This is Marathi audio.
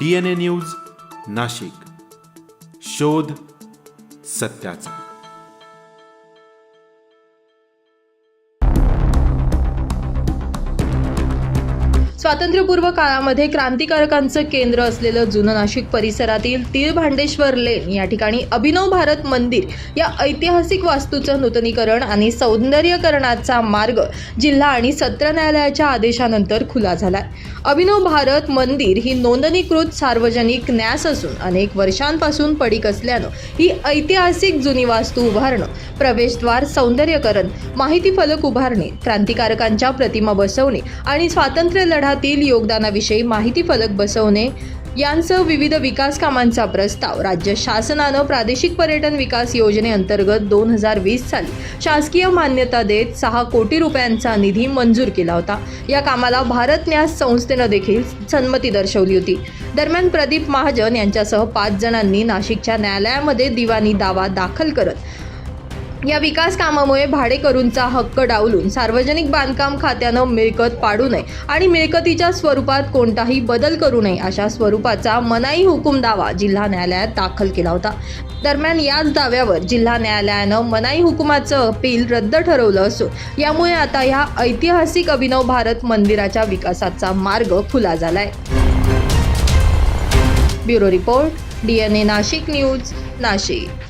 DNA news Nashik. शोध सत्याचा. स्वातंत्र्यपूर्व काळामध्ये क्रांतिकारकांचं केंद्र असलेलं जुनं नाशिक परिसरातील तीळ भांडेश्वर लेन या ठिकाणी अभिनव भारत मंदिर या ऐतिहासिक वास्तूचं नूतनीकरण आणि सौंदर्यकरणाचा मार्ग जिल्हा आणि सत्र न्यायालयाच्या आदेशानंतर खुला झालाय. अभिनव भारत मंदिर ही नोंदणीकृत सार्वजनिक न्यास असून अनेक वर्षांपासून पडीक असल्यानं ही ऐतिहासिक जुनी वास्तू उभारणं प्रवेशद्वार सौंदर्यकरण माहिती फलक उभारणे क्रांतिकारकांच्या प्रतिमा बसवणे आणि स्वातंत्र्य लढ्यातील योगदानाविषयी माहिती फलक बसवणे यांसह विविध विकास कामांचा प्रस्ताव. राज्य शासनानं प्रादेशिक पर्यटन विकास योजनेअंतर्गत दोन हजार वीस साली शासकीय मान्यता देत सहा कोटी रुपयांचा निधी मंजूर केला होता. या कामाला भारत न्यास संस्थेनं देखील संमती दर्शवली होती. दरम्यान प्रदीप महाजन यांच्यासह पाच जणांनी नाशिकच्या न्यायालयामध्ये दिवाणी दावा दाखल करत या विकास कामामुळे भाडेकरूंचा हक्क डावलून सार्वजनिक बांधकाम खात्यानं मिळकत पाडू नये आणि मिळकतीच्या स्वरूपात कोणताही बदल करू नये अशा स्वरूपाचा मनाई हुकूम दावा जिल्हा न्यायालयात दाखल केला होता. दरम्यान याच दाव्यावर जिल्हा न्यायालयानं मनाई हुकुमाचं अपील रद्द ठरवलं असून यामुळे आता ह्या ऐतिहासिक अभिनव भारत मंदिराच्या विकासाचा मार्ग खुला झालाय. Bureau report DNA Nashik news Nashik.